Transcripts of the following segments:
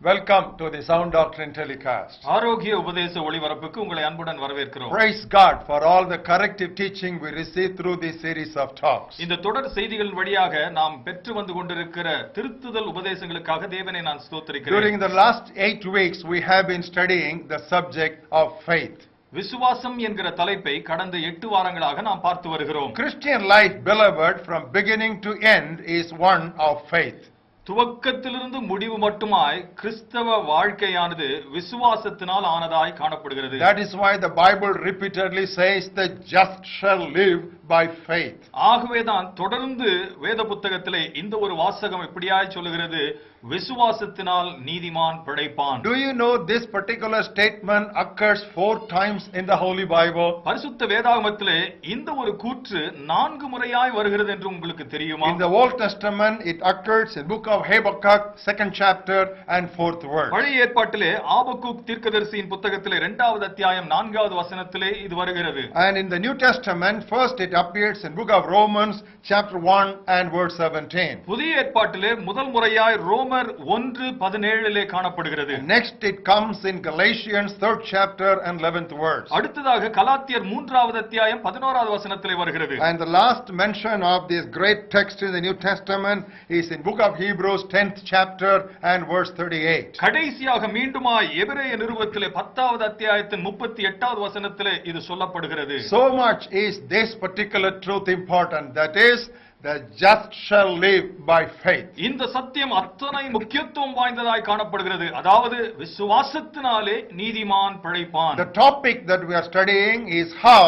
Welcome to the Sound Doctrine telecast. ஆரோக்கிய உபதேச ஒளிபரப்புக்கு உங்களை அன்புடன் வரவேற்கிறோம் Praise God for all the corrective teaching we receive through this series of talks. இந்த தொடர் செய்திகள் வழியாக நாம் பெற்று வந்து கொண்டிருக்கிற திருத்துதல் உபதேசங்களுக்காக தேவனை நான் ஸ்தோத்திரிக்கிறேன் During the last eight weeks, we have been studying the subject of faith. விசுவாசம் என்கிற தலைப்பை கடந்த எட்டு வாரங்களாக நாம் பார்த்து வருகிறோம் Christian life, beloved, from beginning to end, is one of faith. துவக்கத்திலிருந்து முடிவு மட்டுமாய் கிறிஸ்தவ வாழ்க்கையானது விசுவாசத்தினால் ஆனதாய் காணப்படுகிறது That is why the Bible repeatedly says, the just shall live by faith. ஆகவேதான் தொடர்ந்து வேத புத்தகத்திலே இந்த ஒரு வாசகம் இப்படியாய் சொல்லுகிறது விசுவாசத்தினால் நீதிமான் பிழைப்பான் Do you know this particular statement occurs four times in the Holy Bible? பரிசுத்த வேதாகமத்திலே இந்த ஒரு கூற்று நான்கு முறையாய் வருகிறது என்று உங்களுக்கு தெரியுமா In the Old Testament, it occurs in book of Habakkuk, second chapter and fourth verse. பழைய ஏற்பாட்டிலே ஆபக்கூக் தீர்க்கதரிசியின் புத்தகத்திலே இரண்டாவது அத்தியாயம் நான்காவது வசனத்திலே இது வருகிறது And in the New Testament, first it appears in book of Romans, chapter 1 and verse 17. புதிய ஏற்பாட்டிலே முதல் முறையாய் ரோமர் ஒன்று பதினேழிலே காணப்படுகிறது next it comes in Galatians, third chapter and 11th verse. அடுத்ததாக கலாத்தியர் மூன்றாவது அத்தியாயம் பதினோராவது வசனத்திலே வருகிறது last mention of this great text in the New Testament is in book of Hebrews, 10th chapter and verse 38. கடைசியாக மீண்டுமாய் எபிரேய நிருபத்திலே பத்தாவது அத்தியாயத்தின் முப்பத்தி எட்டாவது வசனத்திலே இது சொல்லப்படுகிறது So much is this particular truth important, that is, the just shall live by faith. இந்த சத்தியம் அத்தனை முக்கியத்துவம் வாய்ந்ததாய் காணப்படுகிறது அதாவது விசுவாசத்தினாலே நீதிமான் பிழைப்பான் The topic that we are studying is how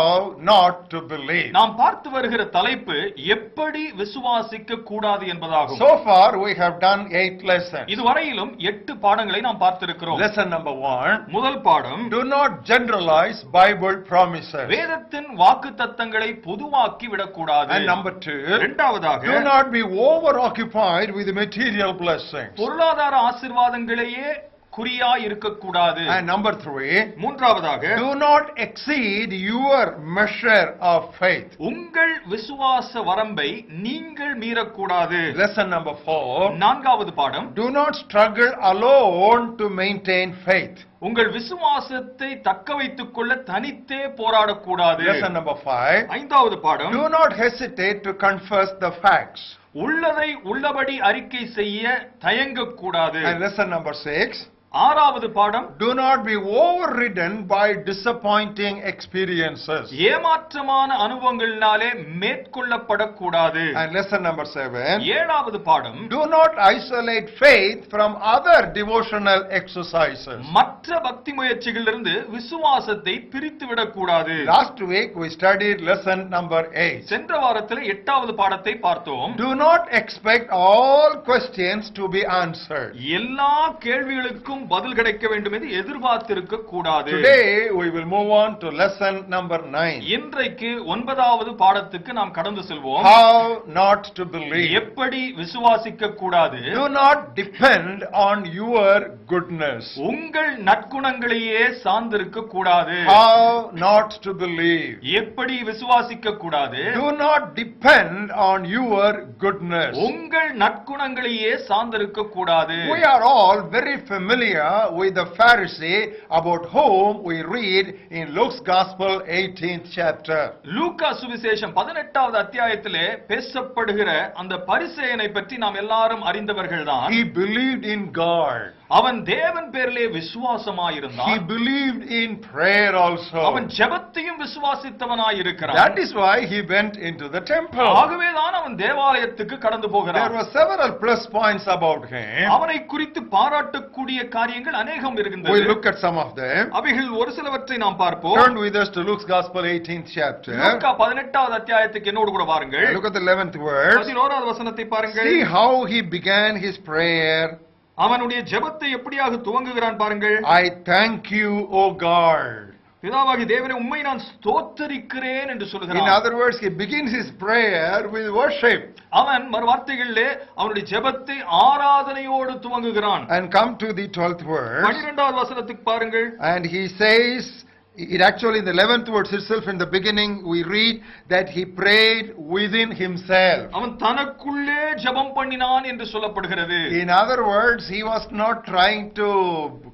not to believe. நாம் பார்த்து வருகிற தலைப்பு எப்படி விசுவாசிக்க கூடாது என்பதாகும் So far, we have done eight lessons. இதுவரையிலும் எட்டு பாடங்களை நாம் பார்த்திருக்கிறோம் Lesson number one, முதல் பாடம் do not generalize Bible promises. வேதத்தின் வாக்கு தத்தங்களை பொதுவாக்கி விடக்கூடாது And number two, இரண்டாவதாக do not be over-occupied with material blessings. பொருளாதார ஆசீர்வாதங்களையே குறியா இருக்கக்கூடாது And number three, மூன்றாவதாக do not exceed your measure of faith. உங்கள் விசுவாச வரம்பை நீங்கள் மீறக்கூடாது Lesson number four, நான்காவது பாடம் do not struggle alone to maintain faith. உங்கள் விசுவாசத்தை தக்க வைத்துக் கொள்ள தனித்தே போராடக்கூடாது Lesson number five, ஐந்தாவது பாடம் do not hesitate to confess the facts. உள்ளதை உள்ளபடி அறிக்கை செய்ய தயங்கக்கூடாது And lesson number six, ஆறாவது பாடம் do not be overridden by disappointing experiences. ஏமாற்றமான அனுபவங்களினாலே மேற்கொள்ளப்படக்கூடாது And lesson number seven, ஏழாவது பாடம் do not isolate faith from other devotional exercises. மற்ற பக்தி முயற்சிகளிலிருந்து விசுவாசத்தை பிரித்து விடக்கூடாது Last week we studied lesson number eight. சென்ற வாரத்தில் எட்டாவது பாடத்தை பார்த்தோம் Do not expect all questions to be answered. எல்லா கேள்விகளுக்கும் பதில் கிடைக்க வேண்டும் என்று எதிர்பார்த்திருக்க கூடாது Today we will move on to lesson number nine. இன்றைக்கு ஒன்பதாவது பாடத்துக்கு நாம் கடந்து செல்வோம் How not to believe. எப்படி விசுவாசிக்க கூடாது Do not depend on your goodness. உங்கள் நற்குணங்களையே சார்ந்திருக்க கூடாது How not to believe. எப்படி விசுவாசிக்க கூடாது Do not depend on your goodness. உங்கள் நற்குணங்களையே சார்ந்திருக்க கூடாது We are all very familiar with the Pharisee about whom we read in Luke's Gospel 18th chapter. லூக்கா சுவிசேஷம் பதினெட்டாவது அத்தியாயத்திலே பேசப்படுகிற அந்த பரிசேயனை பற்றி நாம் எல்லாரும் அறிந்தவர்கள்தான் He believed in God. அவன் தேவன் பேரிலே He விசுவாசமாயிருந்தான் believed in prayer also. அவன் ஜெபத்தையும் விசுவாசித்தவனாய் That இருக்கிறான் is why he went into the temple. ஆகவேதான் அவன் தேவாலயத்துக்கு கடந்து There போகிறான் were several plus points about him. அவனை குறித்து பாராட்டக்கூடிய காரியங்கள் அநேகம் We இருக்கின்றது look at some of them. அவைகள் ஒரு சிலவற்றை நாம் பார்ப்போம் Turn with us to Luke's Gospel 18th chapter. லூக்கா பதினெட்டாவது அத்தியாயத்துக்கு என்னோடு கூட பாருங்கள் Look at the 11th verse. பதினோராவது வசனத்தை பாருங்கள் See how he began his prayer. அவனுடைய ஜெபத்தை எப்படியாக துவங்குகிறான் பாருங்கள். I thank you, O God. பிதாவாகி தேவனே உண்மை நான் ஸ்தோத்தரிக்கிறேன் என்று In சொல்கிறான் other words, he begins his prayer with worship. அவன் மறு வார்த்தைகளிலே அவனுடைய ஜெபத்தை ஆராதனையோடு துவங்குகிறான். And come to the 12th verse. பனிரெண்டாவது வசனத்துக்கு பாருங்கள். And he says, It actually, in the 11th verse itself, in the beginning, we read that he prayed within himself. அவன் தனக்குள்ளே ஜெபம் பண்ணினான் என்று சொல்லப்படுகிறது In other words, he was not trying to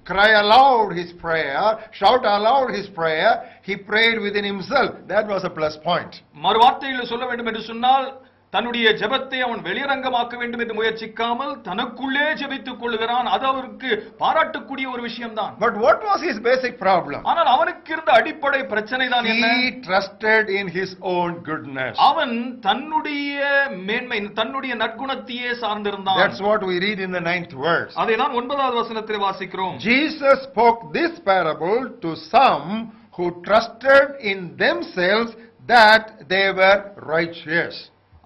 cry aloud his prayer, shout aloud his prayer. He prayed within himself. That was a plus point. மறு வார்த்தையில் சொல்ல வேண்டும் என்று சொன்னால் தன்னுடைய ஜெபத்தை அவன் வெளியரங்கமாக்க வேண்டும் என்று முயற்சிக்காமல் தனக்குள்ளே ஜெபித்துக் கொள்கிறான் அது அவருக்கு பாராட்டக்கூடிய ஒரு விஷயம்தான் But what was his basic problem? ஆனால் அவனுக்கு இருந்த அடிப்படை பிரச்சனை தான் என்ன He trusted in his own goodness. அவன் தன்னுடைய மேன்மை தன்னுடைய நற்குணத்தையே சார்ந்திருந்தான் That's what we read in the ninth verse. அதை தான் ஒன்பதாவது வசனத்தில் வாசிக்கிறோம் Jesus spoke this parable to some who trusted in themselves that they were righteous.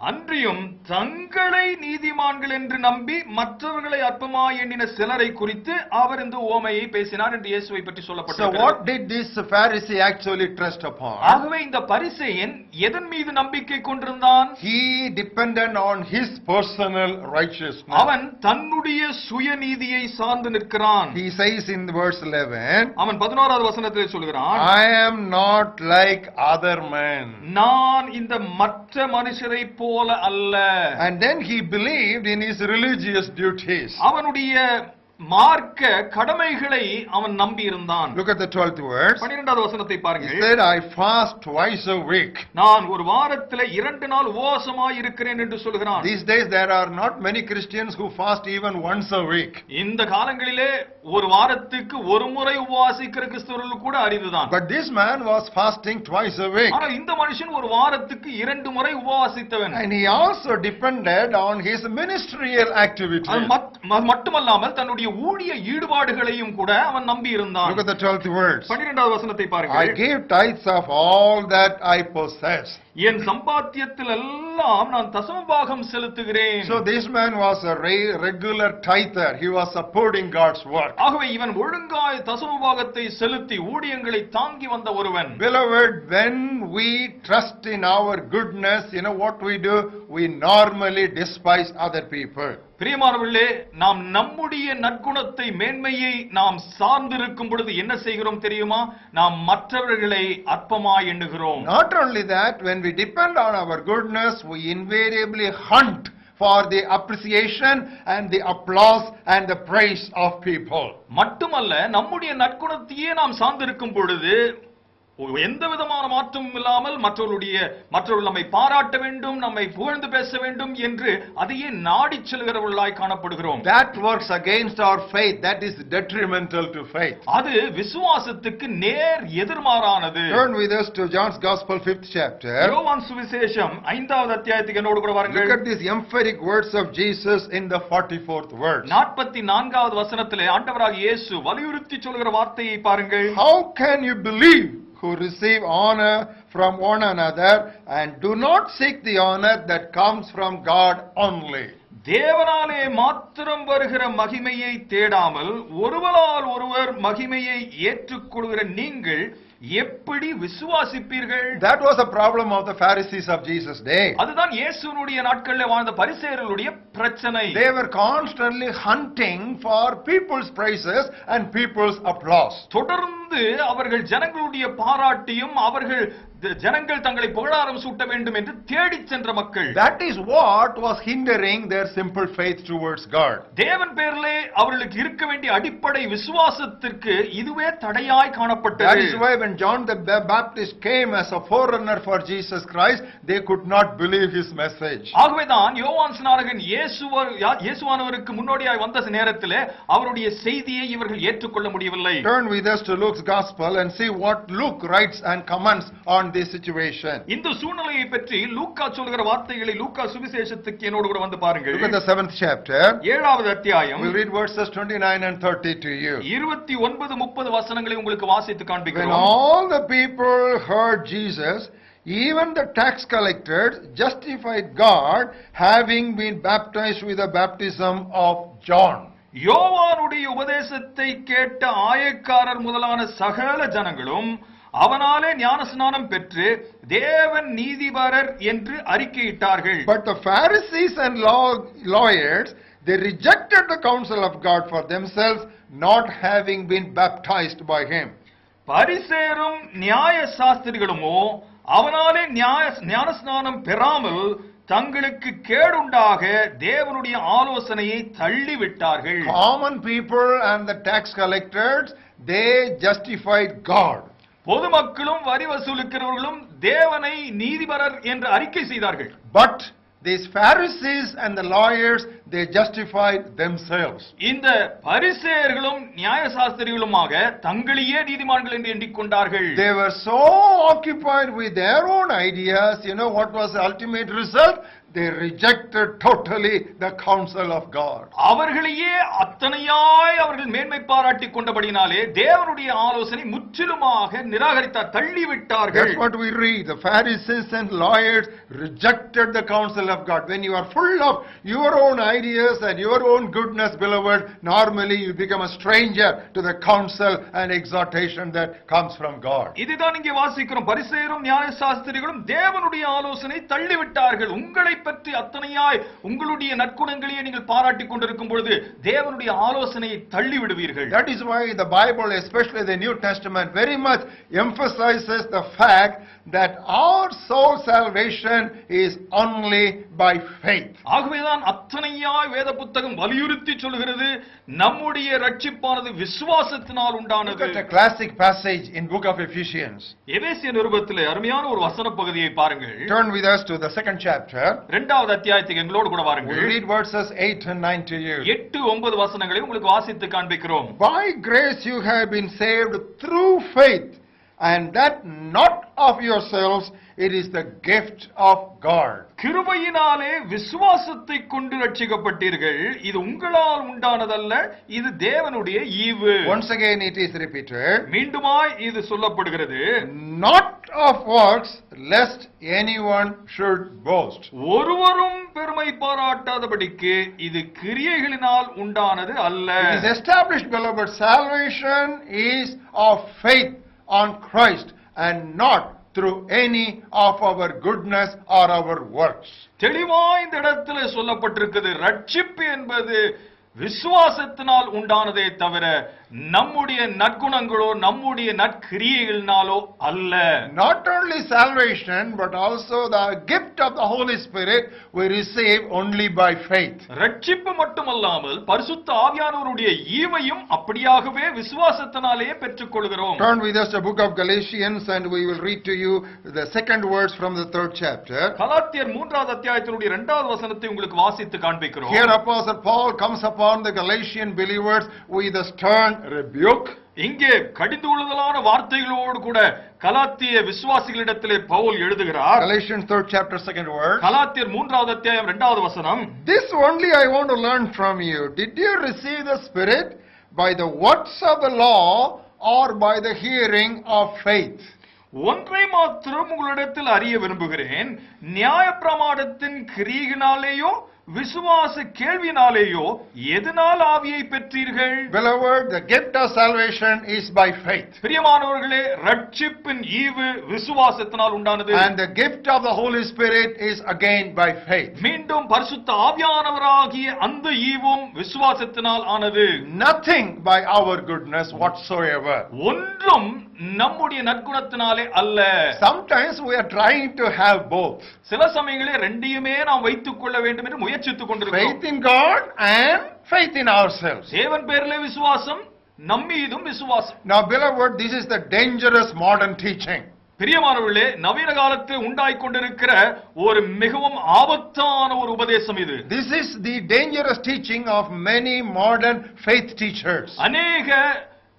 அன்றியும் தங்களை நீதிமான்கள் என்று நம்பி மற்றவர்களை அற்பமாய் எண்ணின சிலரை குறித்து அவர் இந்த ஓமையை பேசினார் என்று இயேசுவை பற்றி So சொல்லப்பட்டிருக்கிறது what did this Pharisee actually trust upon? ஆகவே இந்த பரிசேயன் எதன் மீது நம்பிக்கை கொண்டிருந்தான் He depended on his personal righteousness. அவன் தன்னுடைய சுயநீதியை சார்ந்து நிற்கிறான் He says in verse 11, அவன் பதினோராவது வசனத்தில் சொல்கிறான் I am not like other men. நான் இந்த மற்ற மனுஷரை போல அல்ல And then he believed in his religious duties. அவனுடைய மார்க்க கடமைகளை அவன் நம்பி இருந்தான் Look at the 12th verse. பன்னிரெண்டாவது வசனத்தை He பாருங்கள் said, I fast twice a week. நான் ஒரு வாரத்திலே இரண்டு நாள் உபவாசமாய் இருக்கிறேன் என்று சொல்கிறான் These days there are not many Christians who fast even once a week. இந்த காலங்களிலே ஒரு வாரத்துக்கு ஒரு முறை உபவாசிக்கிற கிறிஸ்தவர்கள் கூட அரிதுதான் But this man was fasting twice a week. ஆனா இந்த மனுஷன் ஒரு வாரத்துக்கு இரண்டு முறை உபவாசித்தவன் And he also depended on his ministerial ம- மட்டுமல்லாமல் தன்னுடைய ஊழிய ஈடுபாடுகளையும் கூட அவன் நம்பி இருந்தான் Look at the 12th verse. பன்னிரெண்டாவது வசனத்தை I பாருங்கள் gave tithes of all that I possess. என் சம்பாத்தியத்தில் எல்லாம் நான் தசமபாகம் செலுத்துகிறேன் So this man was a re- regular tither. He was supporting God's work. ஆகவே இவன் ஒழுங்காய் தசமபாகத்தை செலுத்தி ஊழியங்களை தாங்கி வந்த ஒருவன் Beloved, when we trust in our goodness, you know what we do? We normally despise other people. பிரியமானவர்களே நாம் நம்முடைய நற்குணத்தை மேன்மையை நாம் சார்ந்திருக்கும் பொழுது என்ன செய்கிறோம் தெரியுமா நாம் மற்றவர்களை அற்பமாய் எண்ணுகிறோம் Not only that, when we depend on our goodness, we invariably hunt for the appreciation and the applause and the praise of people. மட்டுமல்ல நம்முடைய நற்குணத்தையே நாம் சார்ந்திருக்கும் பொழுது எந்த விதமான மாற்றமும் இல்லாமல் மற்றவர்களுடைய மற்றவர்கள் நம்மை பாராட்ட வேண்டும் நம்மை புகழ்ந்து பேச வேண்டும் என்று அதையே நாடிச் செல்கிறவர்களாய் காணப்படுகிறோம் That works against our faith. That is detrimental to faith. அது விசுவாசத்துக்கு நேர் எதிர்மாறானது Turn with us to John's Gospel, fifth chapter. யோவான் சுவிசேஷம் ஐந்தாவது அத்தியாயத்துக்கு என்னோடு கூட Look வாருங்கள் at these emphatic words of Jesus in the 44th verse. நாற்பத்தி நான்காவது வசனத்திலே ஆண்டவராக இயேசு வலியுறுத்தி சொல்கிற வார்த்தையை பாருங்கள் How can you believe who receive honor from one another and do not seek the honor that comes from God only? தேவனாலே மாத்திரம் வருகிற மகிமையை தேடாமல் ஒருவரால் ஒருவர் மகிமையை ஏற்றுக்கொள்கிற நீங்கள் எப்படி விசுவாசிப்பீர்கள் That was a problem of the Pharisees of Jesus' day. அதுதான் இயேசுனுடைய நாட்களில் வாழ்ந்த பரிசேயர்களுடைய பிரச்சனை They were constantly hunting for people's praises and people's applause. தொடர்ந்து அவர்கள் ஜனங்களுடைய பாராட்டியும் அவர்கள் த- ஜனங்கள் தங்களை புகழாரம் சூட்ட வேண்டும் என்று தேடிச் சென்ற மக்கள் That is what was hindering their simple faith towards God. தேவன் பேரிலே அவர்களுக்கு இருக்க வேண்டிய அடிப்படை விசுவாசத்திற்கு இதுவே தடையாய் That காணப்பட்டது is why when John the Ba- Baptist came as a forerunner for Jesus Christ, they could not believe his message. ஆகவேதான் யோவான் ஸ்நானகன் இயேசுவர் இயேசுவானவருக்கு முன்னோடியாய் வந்த நேரத்திலே அவருடைய செய்தியை இவர்கள் ஏற்றுக்கொள்ள முடியவில்லை Turn with us to Luke's Gospel and see what Luke writes and comments on this situation. இந்த சூழ்நிலையை பற்றி லூக்கா சொல்கிற வார்த்தைகளை லூக்கா சுவிசேஷத்துக்கு என்னோடு கூட வந்து பாருங்கள் Look at the seventh chapter. ஏழாவது அத்தியாயம் We'll read verses 29 and 30 to you. இருபத்தி ஒன்பது முப்பது வசனங்களை உங்களுக்கு வாசித்து When காண்பிக்கிறோம் all the people heard Jesus, even the tax collectors justified God having been baptized with the baptism of John. யோவானுடைய உபதேசத்தை கேட்ட ஆயக்காரர் முதலான சகல ஜனங்களும் அவனாலே ஞானஸ்நானம் பெற்று தேவன் நீதிபரர் என்று அறிக்கையிட்டார்கள் But the Pharisees and law, lawyers, they rejected the counsel of God for themselves, not having been baptized by him. பரிசேரும் நியாய சாஸ்திரிகளுமோ அவனாலே நியாய ஞானஸ்நானம் பெறாமல் தங்களுக்கு கேடுண்டாக தேவனுடைய ஆலோசனையை தள்ளிவிட்டார்கள் Common people and the tax collectors, they justified God. பொதுமக்களும் வரி வசூலிக்கிறவர்களும் தேவனை நீதிபரர் என்று அறிக்கை செய்தார்கள் But these Pharisees and the lawyers, they justified themselves. இந்த பரிசேயர்களும் நியாயசாஸ்திரிகளுமாக தங்களையே நீதிமான்கள் என்று எண்ணிக்கொண்டார்கள் They were so occupied with their own ideas, you know what was the ultimate result? They rejected totally the counsel of God. அவர்களையே அத்தனையாய் அவர்கள் மேன்மை பாராட்டிக் கொண்டபடினாலே தேவனுடைய ஆலோசனை முற்றிலுமாக நிராகரித்தார் தள்ளிவிட்டார்கள் That's what we read. The Pharisees and lawyers rejected the counsel of God. When you are full of your own ideas and your own goodness, beloved, normally you become a stranger to the counsel and exhortation that comes from God. இதுதான் இங்கே வாசிக்கிறோம் பரிசேரும் நியாயசாஸ்திரிகளும் தேவனுடைய ஆலோசனை தள்ளிவிட்டார்கள் உங்களை பற்றி அத்தனையாய் உங்களுடைய நற்குணங்களையே நீங்கள் பாராட்டிக் கொண்டிருக்கும் பொழுது தேவனுடைய ஆலோசனையை தள்ளி விடுவீர்கள் That is why the Bible, especially the New Testament, very much emphasizes the fact that our soul salvation is only by faith. ஆகவேதான் அத்தனையாய் வேத புத்தகம் வலியுறுத்தி சொல்கிறது நம்முடைய ரட்சிப்பானது விசுவாசத்தினால் உண்டானது a classic passage in book of Ephesians. எபேசிய நிருபத்திலே அருமையான ஒரு வசன பகுதியை பாருங்கள் Turn with us to the second chapter. இரண்டாவது அத்தியாயத்துக்கு எங்களோடு கூட We வாருங்கள். read verses 8 and 9 to you. எட்டு ஒன்பது வசனங்களை உங்களுக்கு வாசித்து காண்பிக்கிறோம். By grace you have been saved through faith, and that not of yourselves, it is the gift of God. கிருபையினாலே விசுவாசத்தை கொண்டு ரட்சிக்கப்பட்டீர்கள் இது உங்களால் உண்டானதல்ல இது தேவனுடைய ஈவு Once again it is repeated, மீண்டுமாய் இது சொல்லப்படுகிறது not of works, lest anyone should boast. ஒருவரும் பெருமை பாராட்டாதபடிக்கு இது கிரியைகளினால் உண்டானது அல்ல It is established, beloved, salvation is of faith on Christ and not through any of our goodness or our works. தெளிவாய் இந்த இடத்துல சொல்லப்பட்டிருக்குது ரட்சிப்பு என்பது விசுவாசத்தினால் உண்டானதே தவிர நம்முடைய நற்குணங்களோ நம்முடைய நற்கிரியைகளினாலோ அல்ல Not only salvation, but also the gift of the Holy Spirit we receive only by faith. ரட்சிப்பு மட்டுமல்லாமல் பரிசுத்த ஆவியானவருடைய ஈவையும் அப்படியாகவே விசுவாசத்தினாலே பெற்றுக்கொள்கிறோம் Turn with us to the book of Galatians and we will read to you the second words from the third chapter. கலாத்தியர் மூன்றாவது அத்தியாயத்தினுடைய இரண்டாவது வசனத்தை உங்களுக்கு வாசித்து காண்பிக்கிறோம் Here Apostle Paul comes upon the Galatian believers with a stern rebuke. இங்கே கடிந்து கொள்ளுதலான வார்த்தைகளோடு கூட கலாத்திய விசுவாசிகளிடத்திலே பவுல் எழுதுகிறார் Galatians third chapter second word. கலாத்தியர் மூன்றாவது அத்தியாயம் இரண்டாவது வசனம் This only I want to learn from you. Did you receive the Spirit by the works of the law or by the hearing of faith? ஒன்றை மாத்திரம் உங்களிடத்தில் அறிய விரும்புகிறேன் நியாயப்பிரமாணத்தின் கிரியினாலேயோ விசுவாச கேள்வினாலேயோ எதனால் ஆவியை பெற்றீர்கள் Beloved, the gift of salvation is by faith. பிரியமானவர்களே ரட்சிப்பின் ஈவு விசுவாசத்தினால் உண்டானது And the gift of the Holy Spirit is again by faith. மீண்டும் பரிசுத்த ஆவியானவராகிய அந்த ஈவும் விசுவாசத்தினால் ஆனது Nothing by our goodness whatsoever. ஒன்றும் நம்முடைய நற்குணத்தினாலே அல்ல Sometimes we are trying to have both. சில சமயங்களில் ரெண்டையுமே நாம் வைத்துக் கொள்ள வேண்டும் என்று முயற்சித்துக் கொண்டிருக்கிறோம் Faith in God and faith in ourselves. தேவன் பேரிலே விசுவாசம் நம்மீதும் விசுவாசம் Now, beloved, this is the dangerous modern teaching. பிரியமானவர்களே நவீன காலத்தில் உண்டாய் கொண்டிருக்கிற ஒரு மிகவும் ஆபத்தான ஒரு உபதேசம் இது This is the dangerous teaching of many modern faith teachers. அநேக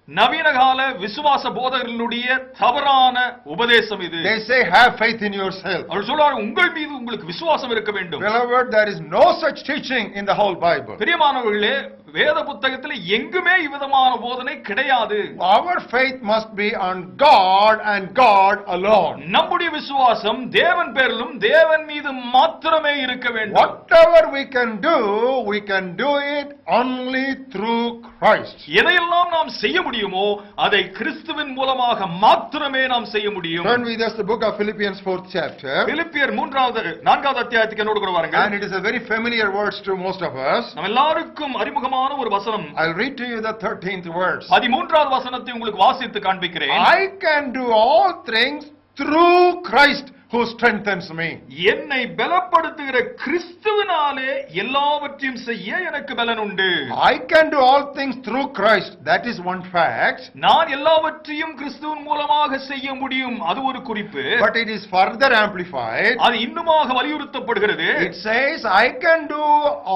நவீன கால விசுவாச போதகர்களுடைய தவறான உபதேசம் இது They say, have faith in yourself. அவர் சொல்றாரு உங்கள் மீது உங்களுக்கு விசுவாசம் இருக்க வேண்டும் Beloved, there is no such teaching in the whole Bible. பிரியமானவர்களே வேத புத்தகத்தில் எங்குமே இவ்விதமான போதனை கிடையாது Our faith must be on God and God alone. நம்முடைய விசுவாசம் தேவன் பேரிலும் தேவன் மீது மாத்திரமே இருக்க வேண்டும் Whatever we can do, we can do it only through Christ. எதையெல்லாம் நாம் செய்ய முடியுமோ அதை கிறிஸ்துவின் மூலமாக மாத்திரமே நாம் செய்ய முடியும் Turn with us the book of Philippians 4th chapter. பிலிப்பியர் மூன்றாவது நான்காவது அத்தியாயத்துக்கு என்னோடு கூட வாருங்க And it is a very familiar words to most of us. நம்ம எல்லாருக்கும் அறிமுகமான முக்கியமான ஒரு வசனம் I'll read to you the 13th verse. பதிமூன்றாவது வசனத்தை உங்களுக்கு வாசித்து காண்பிக்கிறேன் I can do all things through Christ who strengthens me. என்னை பலப்படுத்துகிற கிறிஸ்துவினாலே எல்லாவற்றையும் செய்ய எனக்கு பலன் உண்டு I can do all things through Christ. That is one fact. நான் எல்லாவற்றையும் கிறிஸ்துவின் மூலமாக செய்ய முடியும் அது ஒரு குறிப்பு But it is further amplified. அது இன்னுமாக வலியுறுத்தப்படுகிறது It says, I can do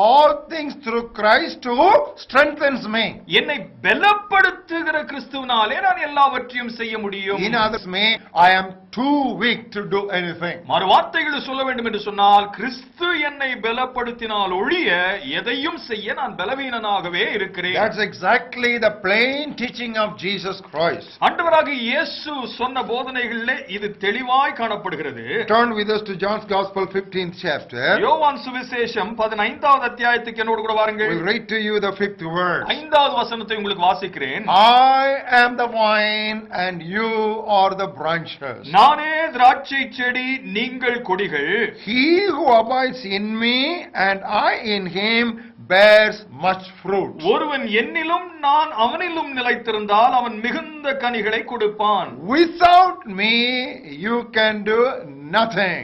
all things through Christ who strengthens me. என்னை பலப்படுத்துகிற கிறிஸ்துவினாலே நான் எல்லாவற்றையும் செய்ய முடியும் In others, me, I am too weak to do anything. மறு வார்த்தைகளில் சொல்ல வேண்டும் என்று சொன்னால் கிறிஸ்து என்னை பலப்படுத்தினால் ஒழிய எதையும் செய்ய நான் பலவீனனாகவே இருக்கிறேன் That's exactly the plain teaching of Jesus Christ. ஆண்டவராக இயேசு சொன்ன போதனைகளிலே இது தெளிவாய் காணப்படுகிறது Turn with us to John's Gospel, 15th chapter. யோவான் சுவிசேஷம் பதினைந்தாவது அத்தியாயத்துக்கு என்னோடு கூட வாருங்கள் We'll read to you the fifth verse. ஐந்தாவது வசனத்தை உங்களுக்கு வாசிக்கிறேன் I am the vine and you are the branches. நானே திராட்சை செடி நீங்கள் கொடிகள் He who abides in me and I in him bears much fruit. ஒருவன் என்னிலும் நான் அவனிலும் நிலைத்திருந்தால் அவன் மிகுந்த கனிகளை கொடுப்பான் Without me you can do nothing.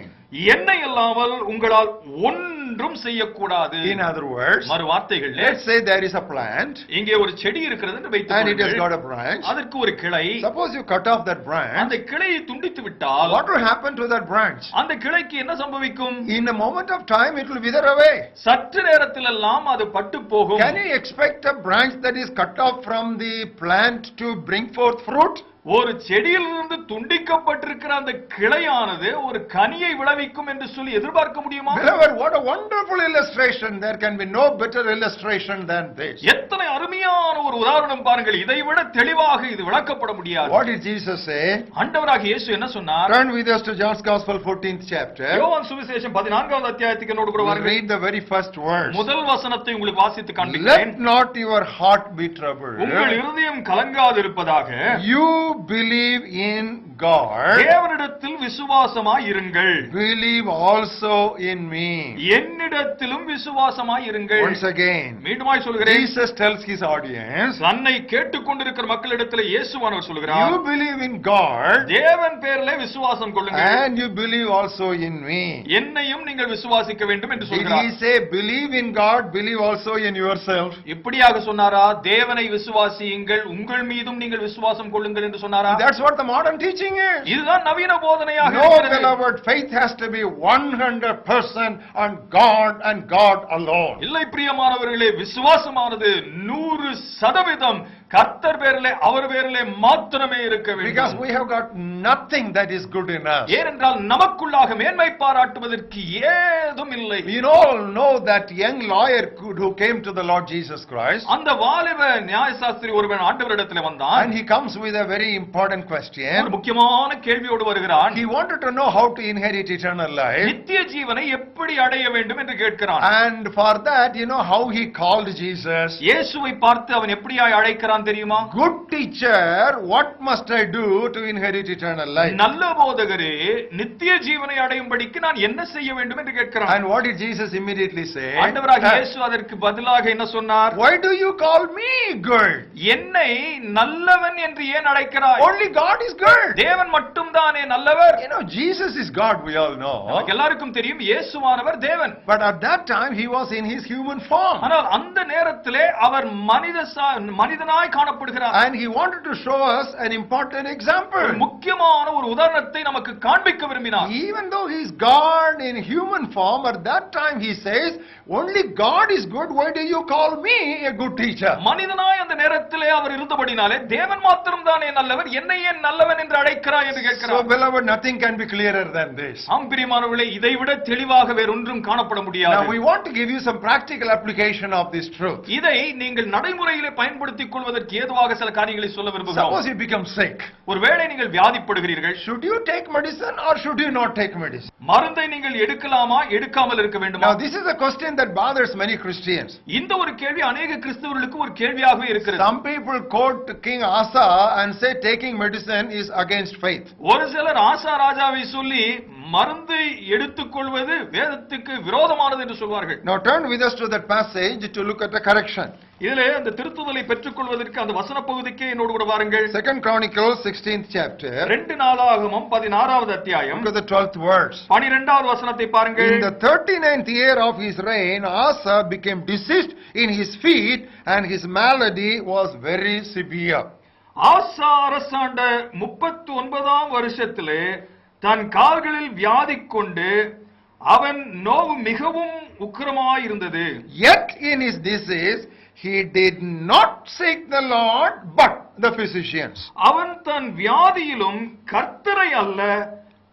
என்னை அல்லாமல் உங்களால் ஒன்றும் செய்யக்கூடாது In other words, மறு வார்த்தைகள் let's say there is a plant இங்கே ஒரு செடி இருக்கிறது என்று and it has வைத்துக் got a branch. அதற்கு ஒரு கிளை Suppose you cut off that branch, அந்த கிளையை துண்டித்து விட்டால் what will happen to that branch? அந்த கிளைக்கு என்ன சம்பவிக்கும் In a moment of time it will wither away. சற்று நேரத்தில் எல்லாம் அது பட்டு போகும் Can you expect a branch that is cut off from the plant to bring forth fruit? ஒரு செடியிலிருந்து துண்டிக்கப்பட்டிருக்கிற அந்த கிளையானது ஒரு கனியை விளைவிக்கும் என்று சொல்லி எதிர்பார்க்க முடியுமா Beloved, what a wonderful illustration. There can be no better illustration than this. எத்தனை அருமையான ஒரு உதாரணம் பாருங்கள் இதை விட தெளிவாக இது விளக்கப்பட முடியாது What did Jesus say? ஆண்டவராக இயேசு என்ன சொன்னார் Turn with us to John's Gospel, 14th chapter. யோவான் சுவிசேஷம் பதினான்காவது அத்தியாயத்துக்கு என்னோடு கூட We'll வாருங்கள் read the very first verse. முதல் வசனத்தை உங்களுக்கு வாசித்து காண்பிக்கிறேன் Let not your heart be troubled. உங்கள் இருதயம் கலங்காது இருப்பதாக You believe in God. தேவனிடத்தில் விசுவாசமாய் இருங்கள் Believe also in me. என்னிடத்திலும் விசுவாசமாய் இருங்கள் Once again, மீண்டுமாய் சொல்கிறேன் Jesus tells his audience, தன்னை கேட்டுக்கொண்டிருக்கிற மக்களிடத்தில் இயேசுவானவர் சொல்கிறார் You believe in God தேவன் பேரிலே விசுவாசம் கொள்ளுங்கள் and you believe also in me. என்னையும் நீங்கள் விசுவாசிக்க வேண்டும் என்று Did he சொல்கிறார் say, believe in God, believe also in yourself? இப்படியாக சொன்னாரா தேவனை விசுவாசியுங்கள் உங்கள் மீதும் நீங்கள் விசுவாசம் கொள்ளுங்கள் என்று சொன்னாரா That's what the modern teaching is. இதுதான் நவீன போதனையாக No, இருக்கிறது. beloved, faith has to be 100% on God and God alone. இல்லை பிரியமானவர்களே விசுவாசமானது நூறு சதவீதம் கர்த்தர் பேரிலே அவர் பேரிலே மாத்திரமே இருக்க Because வேண்டும் we have got nothing that is good in us. ஏனென்றால் நமக்குள்ளாக மேன்மை பாராட்டுவதற்கு ஏதும் இல்லை You all know that young lawyer who came to the Lord Jesus Christ அந்த வாலிப நியாயசாஸ்திரி ஒருவன் ஆண்டவரிடத்தில் வந்தான் and he comes with a very important ஒரு question. முக்கியமான கேள்வியோடு வருகிறான் He wanted to know how to inherit eternal life. நித்திய ஜீவனை எப்படி அடைய வேண்டும் என்று கேட்கிறான் And for that, you know how he called Jesus? இயேசுவை பார்த்து அவன் எப்படியாய் அழைக்கிறான் தெரியுமா Good teacher, what must I do to inherit eternal life? நல்ல போதகரே நித்திய ஜீவனை அடையும்படிக்கு நான் என்ன செய்ய வேண்டும் என்று கேட்கிறான் And what did Jesus immediately say? ஆண்டவராக இயேசு அதற்கு பதிலாக என்ன சொன்னார் Why do you call me good? என்னை நல்லவன் என்று ஏன் அழைக்கிறாய் Only God is good. தேவன் மட்டும்தானே நல்லவர் You know, Jesus is God, we all know. எல்லாருக்கும் தெரியும் இயேசுவானவர் தேவன் But at that time, he was in his human form. ஆனால் அந்த நேரத்திலே அவர் மனித சா- மனிதனாய் காணப்படுகிறார் And he wanted to show us an important ஒரு example. முக்கியமான ஒரு உதாரணத்தை நமக்கு காண்பிக்க விரும்பினார் Even though he is God in human form, at that time he says, only God is good, why do you call me a good teacher? மனிதனாய் அந்த நேரத்திலே அவர் இருந்தபடினாலே தேவன் மாத்திரம் தானே நல்லவர் என்னை ஏன் நல்லவன் என்று அழைக்கிறாய் என்று So கேட்கிறார் beloved, nothing can be clearer than this. ஆம் பிரியமானவர்களே இதை விட தெளிவாக வேறொன்றும் காணப்பட Now முடியாது we want to give you some practical application of this truth. இதை நீங்கள் நடைமுறையிலே பயன்படுத்திக் கொள்வதற்கு ஏதுவாக சில காரியங்களை சொல்ல விரும்புகிறோம் Suppose you become sick. ஒருவேளை நீங்கள் வியாதிப்படுகிறீர்கள் Should you take medicine or should you not take medicine? மருந்தை நீங்கள் எடுக்கலாமா எடுக்காமல் இருக்க வேண்டுமா Now this is a question that bothers many Christians. இந்த ஒரு கேள்வி அநேக கிறிஸ்தவர்களுக்கு ஒரு கேள்வியாகவே இருக்கிறது Some people quote King Asa and say taking medicine is against faith. ஒரு சிலர் ஆசா ராஜாவை சொல்லி மருந்தை எடுத்துக்கொள்வது வேதத்துக்கு விரோதமானது என்று சொல்வார்கள் Now turn with us to that passage to look at the correction. இதிலே அந்த திருத்துதலை பெற்றுக்கொள்வதற்கு அந்த வசன பகுதிக்கே என்னோடு கூட வாருங்கள் Second Chronicles, 16th chapter, ரெண்டு நாளாகமம் பதினாறாவது அத்தியாயம் look at the 12th verse. பனிரெண்டாவது வசனத்தை பாருங்கள் In the 39th year of his reign, Asa became diseased in his feet, and his malady was very severe. ஆசா அரசாண்ட முப்பத்தி ஒன்பதாம் வருஷத்திலே தன் கால்களில் வியாதி கொண்டு அவன் நோவு மிகவும் உக்கிரமாயிருந்தது Yet in his disease, he did not seek the Lord, but the physicians. அவன் தன் வியாதியிலும் கர்த்தரை அல்ல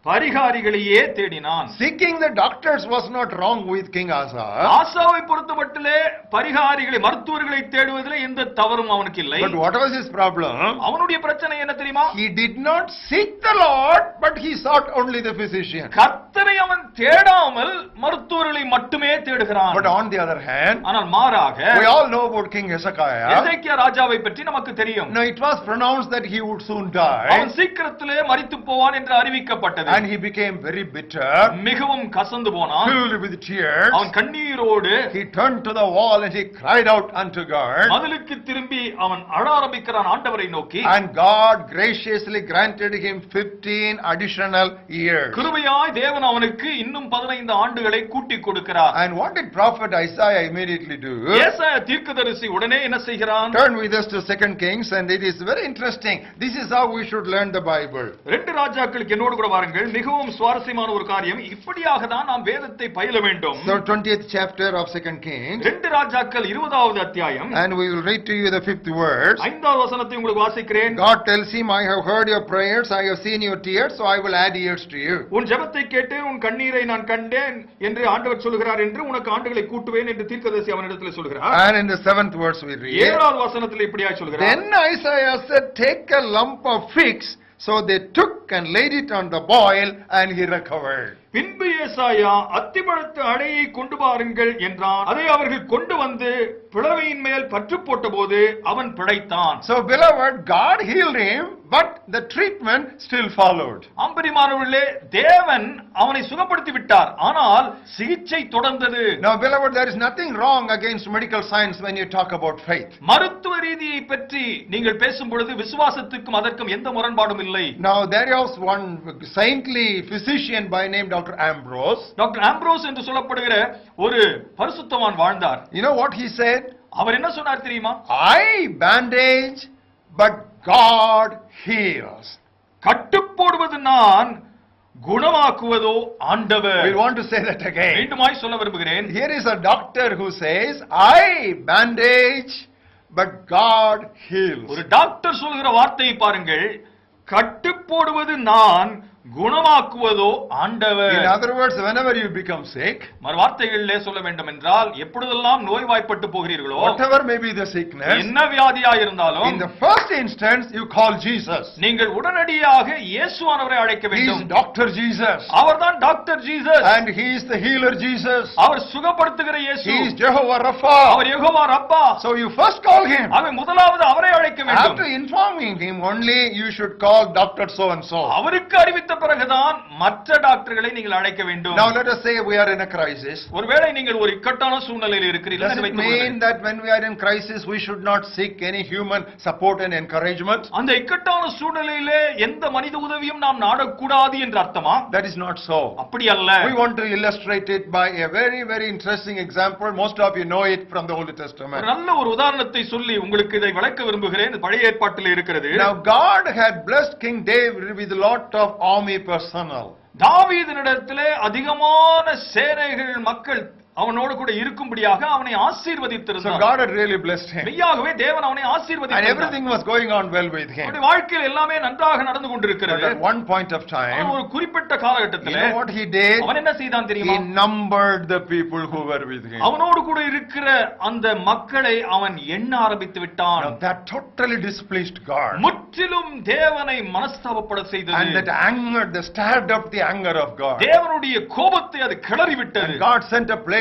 பரிகாரிகளையே தேடினான் Seeking the doctors was not wrong with King Asa, ஆசாவை பொறுத்தமட்டிலே பரிகாரிகளை மருத்துவர்களை தேடுவதிலே எந்த தவறும் அவனுக்கு இல்லை but what was his problem? அவனுடைய பிரச்சனை என்ன தெரியுமா He did not seek the Lord, but he sought only the physician. கர்த்தரை அவன் தேடாமல் மருத்துவர்களை மட்டுமே தேடுகிறான் But on the other hand, ஆனால் மாறாக we all know about King Hezekiah. எசேக்கியா ராஜாவை பற்றி நமக்கு தெரியும் Now it was pronounced that he would soon die, அவன் சீக்கிரத்திலே மரித்து போவான் என்று அறிவிக்கப்பட்டது and he became very bitter, மிகவும் கசந்து போனான் filled with tears. அவன் கண்ணீரோடு He turned to the wall and he cried out unto God. மதிலுக்கு திரும்பி அவன் அழ ஆரம்பிக்கிறான் ஆண்டவரை நோக்கி And God graciously granted him 15 additional years. கிருபையாய் தேவன் அவனுக்கு இன்னும் பதினைந்து ஆண்டுகளை கூட்டி கொடுக்கிறார் And what did prophet Isaiah immediately do? ஏசாயா தீர்க்கதரிசி உடனே என்ன செய்கிறான் Turn with us to Second Kings and it is very interesting. This is how we should learn the Bible. ரெண்டு ராஜாக்களுக்கு என்னோடு கூட வாருங்கள் மிகவும் சுவாரஸ்யமான ஒரு காரியம் இப்படியாக தான் நாம் வேதத்தை பயில வேண்டும் So 20th chapter of Second Kings ரெண்டு ராஜாக்கள் இருபதாவது அத்தியாயம் and we will read to you the fifth verse. ஐந்தாவது வசனத்தை உங்களுக்கு வாசிக்கிறேன் God tells him, I have heard your prayers, I have seen your tears, so I will add years to you. உன் ஜெபத்தை கேட்டேன் உன் கண்ணீரை நான் கண்டேன் என்று ஆண்டவர் சொல்கிறார் என்று உனக்கு ஆண்டுகளை கூட்டுவேன் என்று தீர்க்கதரிசி அவனிடத்தில் சொல்கிறார் And in the seventh verse we read, ஏழாவது வசனத்தில் இப்படியாய் சொல்கிறார் Then Isaiah said, Take a lump of figs. So they took and laid it on the boil, and he recovered. பின்பு ஏசாயா அத்திப்பழத்து அடையை கொண்டு வாருங்கள் என்றான் அதை அவர்கள் கொண்டு வந்து பிளவையின் மேல் பற்று போட்டபோது அவன் பிழைத்தான் So, beloved, God healed him, but the treatment still followed. அம்பரிமானவர்களே தேவன் அவனை சுகப்படுத்தி விட்டார் ஆனால் சிகிச்சை தொடர்ந்தது Now, beloved, there is nothing wrong against medical science when you talk about faith. மருத்துவ ரீதியை பற்றி நீங்கள் பேசும் பொழுது விசுவாசத்துக்கும் அதற்கும் எந்த முரண்பாடும் இல்லை Now, there was one saintly physician by name Dr. Ambrose. Doctor Ambrose என்று சொல்லப்படுகிற ஒரு பரிசுத்தவான் வாழ்ந்தார் You know what he said? அவர் என்ன சொன்னார் தெரியுமா I bandage, but God heals. கட்டுப்போடுவது நான் குணமாக்குவதோ ஆண்டவர் We want to say that again. மீண்டுமாய் சொல்ல விரும்புகிறேன் Here is a doctor who says, I bandage, but God heals. ஒரு டாக்டர் சொல்கிற வார்த்தையை பாருங்கள் கட்டுப்போடுவது நான் குணமாக்குவதோ In ஆண்டவர் other words, whenever you become sick, மறு வார்த்தைகளிலே சொல்ல வேண்டும் என்றால் எப்பொழுதெல்லாம் நோய்வாய்ப்பட்டு போகிறீர்களோ whatever may be the sickness, என்ன வியாதியா இருந்தாலும் in the first instance, you call Jesus. நீங்கள் உடனடியாக இயேசுவானவரை அழைக்க He is வேண்டும் Dr. Jesus. அவர்தான் doctor Jesus And He is the healer Jesus. அவர் சுகப்படுத்துகிற இயேசு He is Jehovah Rapha. அவர் யெகோவா ரப்பா So you first call Him. அவன் முதலாவது அவரை அழைக்க வேண்டும் After informing Him, only you should call Dr. So and so. அவருக்கு அறிவித்த பிறகுதான் மற்ற டாக்டர்களை நீங்கள் அழைக்க வேண்டும் Now let us say we are in a crisis. ஒருவேளை நீங்கள் ஒரு இக்கட்டான சூழ்நிலையில் இருக்கிறீர்கள் Does it mean that when we are in crisis, we should not seek any human support and encouragement? அந்த இக்கட்டான சூழ்நிலையிலே எந்த மனித உதவியும் நாம் நாடக்கூடாது என்று அர்த்தமா That is not so. அப்படி அல்ல We want to illustrate it by a very, very interesting example. Most of you know it from the Old Testament. நல்ல ஒரு உதாரணத்தை சொல்லி உங்களுக்கு இதை விளக்க விரும்புகிறேன் பழைய ஏற்பாட்டில் இருக்கிறது Now, God had blessed King David with a lot of me personal தாவீதினிடத்திலே அதிகமான சேனைகள் மக்கள் அவனோடு கூட இருக்கும்படியாக அவனை So, ஆசீர்வதித்திருந்தார் God had really blessed him. மெய்யாகவே தேவன் அவனை And ஆசீர்வதித்தார் everything was going on well with him. அவனுடைய வாழ்க்கையில் எல்லாமே நன்றாக நடந்து கொண்டிருக்கிறது at one point of அவன் time, ஒரு குறிப்பிட்ட you காலகட்டத்தில் know what he did? அவன் என்ன செய்தான் He தெரியுமா numbered the people who were with him. அவனோடு கூட இருக்கிற அந்த மக்களை அவன் எண்ண ஆரம்பித்து விட்டான் Now, that totally displeased God. முற்றிலும் தேவனை மனஸ்தாபப்பட And செய்தது that angered, that stirred up the anger of God. தேவனுடைய கோபத்தை அது கிளறி விட்டது God sent a plague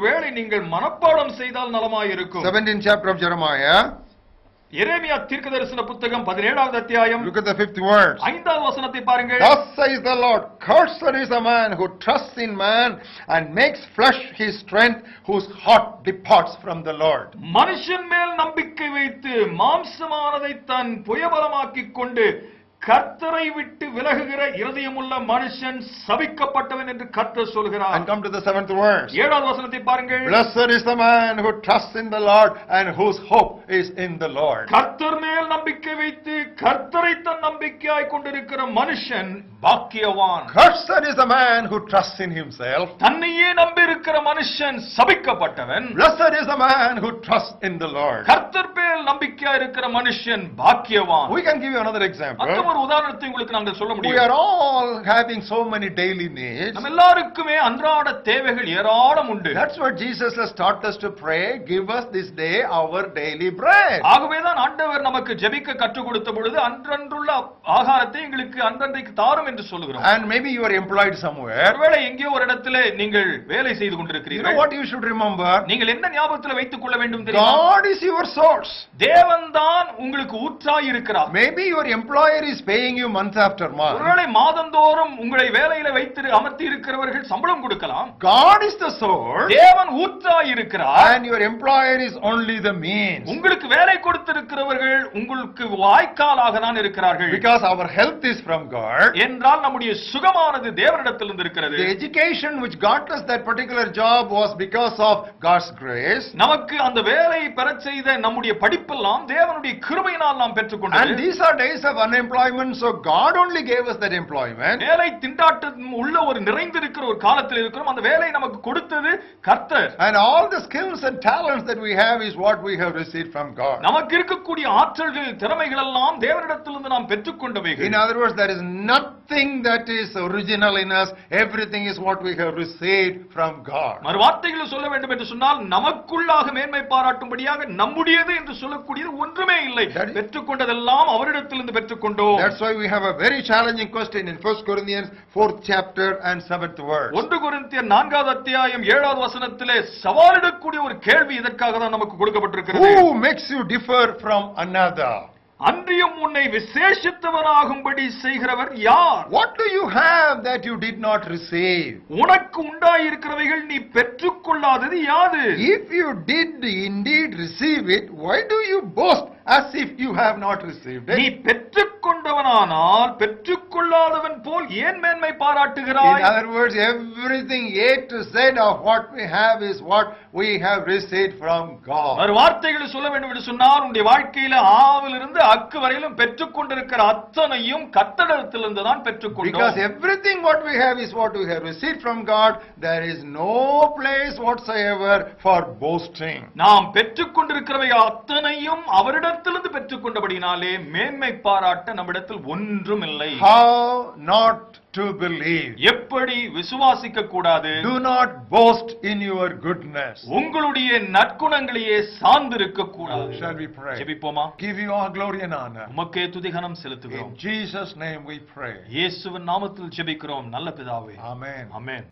ஒருவேளை நீங்கள் மனப்பாடம் செய்தால் நலமாயிருக்கும் 17th chapter of Jeremiah. எரேமியா தீர்க்கதரிசன புத்தகம் பதினேழாவது அத்தியாயம் Look at the fifth verse. ஐந்தாவது வசனத்தை பாருங்கள் Thus says the Lord, Cursed is the man who trusts in man and makes flesh his strength, whose heart departs from the Lord. மனுஷன் மேல் நம்பிக்கை வைத்து மாம்சமானதை தன் புயபலமாக்கிக் கொண்டு கர்த்தரை விட்டு விலகுகிற இருதயமுள்ள மனுஷன் சபிக்கப்பட்டவன் என்று கர்த்தர் சொல்கிறார் And come to the seventh verse. ஏழாவது வசனத்தை பாருங்கள் Blessed is the man who trusts in the Lord and whose hope is in the Lord. கர்த்தர் மேல் நம்பிக்கை வைத்து கர்த்தரை தன் நம்பிக்கையாய் கொண்டிருக்கிற மனுஷன் பாக்கியவான் Cursed is the man who trusts in himself. தன்னையே நம்பியிருக்கிற மனுஷன் சபிக்கப்பட்டவன் Blessed is the man who trusts in the Lord. கர்த்தர் மேல் நம்பிக்கையா இருக்கிற மனுஷன் பாக்கியவான் We can give you another example. ஒரு உதாரணத்தை உங்களுக்கு நாங்கள் சொல்ல We முடியும் are all having so many daily needs. நம்ம எல்லாருக்குமே அன்றாட தேவைகள் ஏராளம் உண்டு That's what Jesus has taught us to pray. Give us this day our daily bread. ஆகவேதான் ஆண்டவர் நமக்கு ஜெபிக்க கற்றுக் கொடுத்த பொழுது அன்றன்றுள்ள ஆகாரத்தை எங்களுக்கு அன்றன்றைக்கு தாரும் என்று சொல்லுகிறோம் And maybe you are employed somewhere. ஒருவேளை எங்கேயோ ஒரு இடத்துல நீங்கள் வேலை செய்து You know கொண்டிருக்கிறீர்கள் what you should remember? நீங்கள் என்ன ஞாபகத்தில் வைத்துக் கொள்ள வேண்டும் தெரியுமா God is your source. தேவன் தான் உங்களுக்கு ஊற்றாய் இருக்கிறார் Maybe your employer is paying you month after month. ஒருவேளை மாதந்தோறும் உங்களை வேலையில வைத்து அமர்த்தி இருக்கிறவர்கள் சம்பளம் கொடுக்கலாம் God is the source. தேவன் ஊற்றாய் இருக்கிறார் And your employer is only the means. உங்களுக்கு வேலை கொடுத்திருக்கிறவர்கள் உங்களுக்கு வாய்க்காலாக தான் இருக்கிறார்கள் Because our health is from God. என்றால் நம்முடைய சுகமானது தேவனிடத்திலிருந்து இருக்கிறது The education which got us that particular job was because of God's grace. நமக்கு அந்த வேலையை பெறச் செய்த நம்முடைய படிப்பெல்லாம் தேவனுடைய கிருபையினால் நாம் And பெற்றுக்கொண்டது these are days of unemployment, so God only gave us that employment. வேலை திண்டாட்டம் உள்ள ஒரு நிறைந்திருக்கிற ஒரு காலத்தில் இருக்கிறோம் அந்த வேலை நமக்கு கொடுத்தது கர்த்தர் And all the skills and talents that we have is what we have received from God. நமக்கு இருக்கக்கூடிய ஆற்றல்கள் திறமைகள் எல்லாம் தேவனிடத்திலிருந்து நாம் பெற்றுக்கொண்டவைகள் In other words, there is nothing that is original in us. Everything is what we have received from God. மறு வார்த்தைகளில் சொல்ல வேண்டும் என்று சொன்னால் நமக்குள்ளாக மேன்மை பாராட்டும்படியாக நம்முடையது என்று சொல்லக்கூடியது ஒன்றுமே இல்லை That is- பெற்றுக்கொண்டதெல்லாம் அவரிடத்திலிருந்து பெற்றுக்கொண்டோம் That's why we have a very challenging question in 1 Corinthians 4th chapter and 7th verse. ஒன்று கொரிந்தியர் நான்காவது அத்தியாயம் ஏழாவது வசனத்திலே சவாலிடக்கூடிய ஒரு கேள்வி இதற்காக தான் நமக்கு கொடுக்கப்பட்டிருக்கிறது Who makes you differ from another? அன்றியும் உன்னை விசேஷித்தவனாகும்படி செய்கிறவர் யார் What do you have that you did not receive? உனக்கு உண்டாயிருக்கிறவைகள் நீ பெற்றுக்கொள்ளாதது யாது If you did indeed receive it, why do you boast as if you have not received நீ it? பெற்றுக்கொண்டவனானால் பெற்றுக்கொள்ளாதவன் போல் ஏன் மேன்மை In பாராட்டுகிறாய் other words, everything A to Z of what we have is what we have received from God. ஒரு வார்த்தைகளை சொல்ல வேண்டும் என்று சொன்னால் உன்னுடைய வாழ்க்கையில ஆவிலிருந்து அக்கு வரையிலும் பெற்றுக்கொண்டிருக்கிற அத்தனையும் கத்தடத்திலிருந்து தான் Because பெற்றுக்கொண்டோம் everything what we have is what we have received from God. There is no place whatsoever for boasting. நாம் பெற்றுக்கொண்டிருக்கிறவை அத்தனையும் அவரிடத்திலிருந்து பெற்றுக்கொண்டபடினாலே மேன்மை பாராட்ட நம்மிடத்தில் ஒன்றும் இல்லை How not to believe? எப்படி விசுவாசிக்க கூடாது Do not boast in your goodness. உங்களுடைய நற்குணங்களையே சார்ந்திருக்க கூடாது Shall we pray? ஜெபிப்போமா Give you all glory and honor. உமக்கே துதிகனம் செலுத்துகிறோம் In Jesus' name we pray. இயேசுவின் நாமத்தில் ஜெபிக்கிறோம் நல்ல பிதாவே Amen. ஆமென்